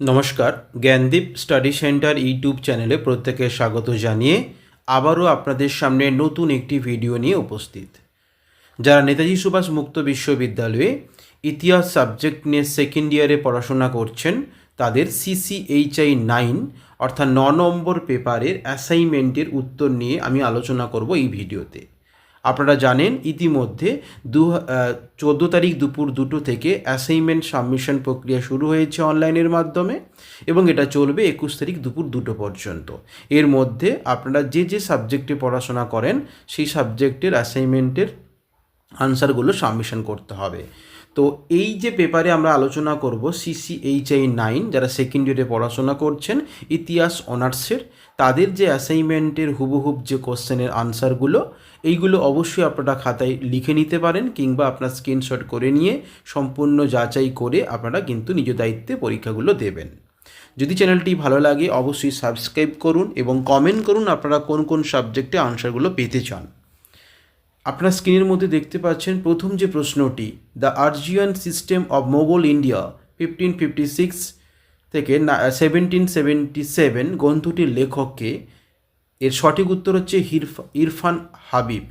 নমস্কার, Gyandeep study centre YouTube চ্যানেলে প্রত্যেকে স্বাগত জানিয়ে আবারও আপনাদের সামনে নতুন একটি ভিডিও নিয়ে উপস্থিত। যারা নেতাজি সুভাষ মুক্ত বিশ্ববিদ্যালয়ে ইতিহাস সাবজেক্ট নিয়ে সেকেন্ড ইয়ারে পড়াশোনা করছেন, তাদের সিসিএইচআই নাইন অর্থাৎ ন নম্বর পেপারের অ্যাসাইনমেন্টের উত্তর নিয়ে আমি আলোচনা করব এই ভিডিওতে। আপনারা জানেন ইতিমধ্যে দু চোদ্দ তারিখ দুপুর দুটো থেকে অ্যাসাইনমেন্ট সাবমিশন প্রক্রিয়া শুরু হয়েছে অনলাইনের মাধ্যমে এবং এটা চলবে একুশ তারিখ দুপুর দুটো পর্যন্ত। এর মধ্যে আপনারা যে যে সাবজেক্টে পড়াশোনা করেন, সেই সাবজেক্টের অ্যাসাইনমেন্টের আনসারগুলো সাবমিশন করতে হবে। তো এই যে পেপারে আমরা আলোচনা করব সিসিএইচআই নাইন যারা সেকেন্ড ইয়ারে পড়াশোনা করছেন, ইতিহাস, অনার্সের, তাদের যে অ্যাসাইনমেন্টের হুবহুব যে কোশ্চেনের আনসারগুলো এইগুলো অবশ্যই আপনারা খাতায় লিখে নিতে পারেন কিংবা আপনার স্ক্রিনশট করে নিয়ে সম্পূর্ণ যাচাই করে আপনারা কিন্তু নিজ দায়িত্বে পরীক্ষাগুলো দেবেন। যদি চ্যানেলটি ভালো লাগে, অবশ্যই সাবস্ক্রাইব করুন এবং কমেন্ট করুন আপনারা কোন কোন সাবজেক্টে আনসারগুলো পেতে চান। আপনার স্ক্রিনের মধ্যে দেখতে পাচ্ছেন প্রথম যে প্রশ্নটি, the আর্জিয়ান system of Mughal India, fifteen fifty six থেকে সেভেন্টিন সেভেন্টি সেভেন গ্রন্থটির লেখককে। এর সঠিক উত্তর হচ্ছে হিরফা, ইরফান হাবিব।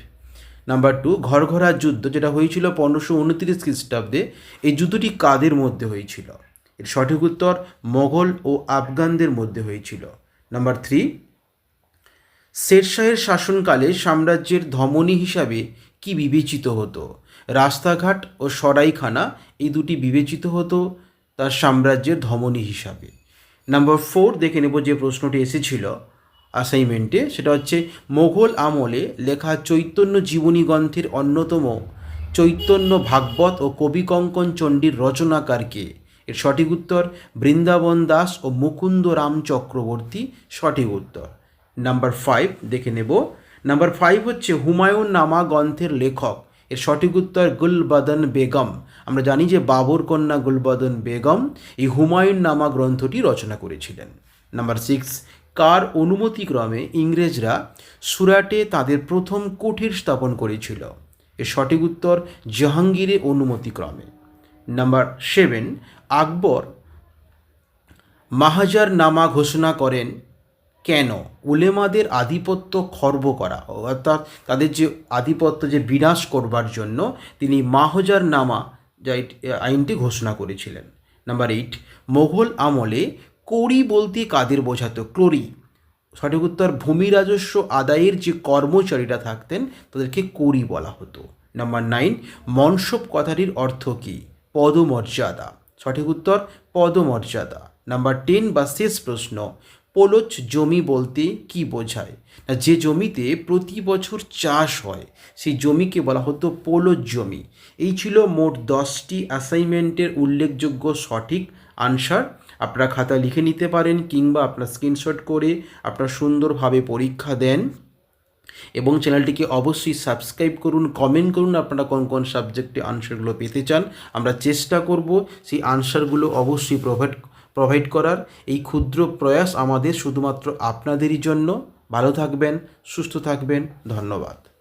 নাম্বার টু, ঘরঘরা যুদ্ধ যেটা হয়েছিল পনেরোশো উনত্রিশ খ্রিস্টাব্দে, এই যুদ্ধটি কাদের মধ্যে হয়েছিল? এর সঠিক উত্তর মোগল ও আফগানদের মধ্যে হয়েছিল। নাম্বার থ্রি শেরশাহের শাসনকালে সাম্রাজ্যের ধমনী হিসাবে কি বিবেচিত হতো? রাস্তাঘাট ও সরাইখানা এই দুটি বিবেচিত হতো তার সাম্রাজ্যের ধমনী হিসাবে। নাম্বার ফোর দেখে নেব যে প্রশ্নটি এসেছিল অ্যাসাইনমেন্টে সেটা হচ্ছে, মোঘল আমলে লেখা চৈতন্য জীবনী গ্রন্থের অন্যতম চৈতন্য ভাগবত ও কবিকঙ্কন চণ্ডীর রচনাকারকে এর সঠিক উত্তর বৃন্দাবন দাস ও মুকুন্দ রাম চক্রবর্তী। সঠিক উত্তর। নাম্বার ফাইভ দেখে নেব। নাম্বার ফাইভ হচ্ছে হুমায়ুন নামা গ্রন্থের লেখক। এর সঠিক উত্তর গুলবদন বেগম। আমরা জানি যে বাবর কন্যা গুলবদন বেগম এই হুমায়ুন নামা গ্রন্থটি রচনা করেছিলেন। নাম্বার সিক্স কার অনুমতিক্রমে ইংরেজরা সুরাটে তাদের প্রথম কুঠির স্থাপন করেছিল? এর সঠিক উত্তর, জাহাঙ্গীরের অনুমতিক্রমে। নাম্বার সেভেন আকবর মাহাজার নামা ঘোষণা করেন কেন? উলেমাদের আধিপত্য খর্ব করা অর্থাৎ তাদের যে আধিপত্য, যে বিনাশ করবার জন্য তিনি মাহজার নামা যা আইনটি ঘোষণা করেছিলেন। নাম্বার এইট, মোঘল আমলে কড়ি বলতে কাদের বোঝাতো? ক্লোরি সঠিক উত্তর, ভূমি রাজস্ব আদায়ের যে কর্মচারীরা থাকতেন, তাদেরকে কড়ি বলা হতো। নাম্বার নাইন, মনসব কথাটির অর্থ কী? পদমর্যাদা। সঠিক উত্তর, পদমর্যাদা। নাম্বার টেন বা শেষ প্রশ্ন পোলচ জমি বলতে কি বোঝায়? না, যে জমিতে প্রতি বছর চাষ হয়, সেই জমিকে বলা হতো পোলচ জমি। এই ছিল মোট দশটি অ্যাসাইনমেন্টের উল্লেখযোগ্য সঠিক আনসার আপনারা খাতা লিখে নিতে পারেন কিংবা আপনার স্ক্রিনশট করে আপনারা সুন্দরভাবে পরীক্ষা দেন। এবং চ্যানেলটিকে অবশ্যই সাবস্ক্রাইব করুন কমেন্ট করুন আপনারা কোন কোন সাবজেক্টে আনসারগুলো পেতে চান। আমরা চেষ্টা করব সেই আনসারগুলো অবশ্যই প্রোভাইড প্রোভাইড করার এই ক্ষুদ্র প্রয়াস আমাদের শুধুমাত্র আপনাদেরই জন্য। ভালো থাকবেন সুস্থ থাকবেন ধন্যবাদ।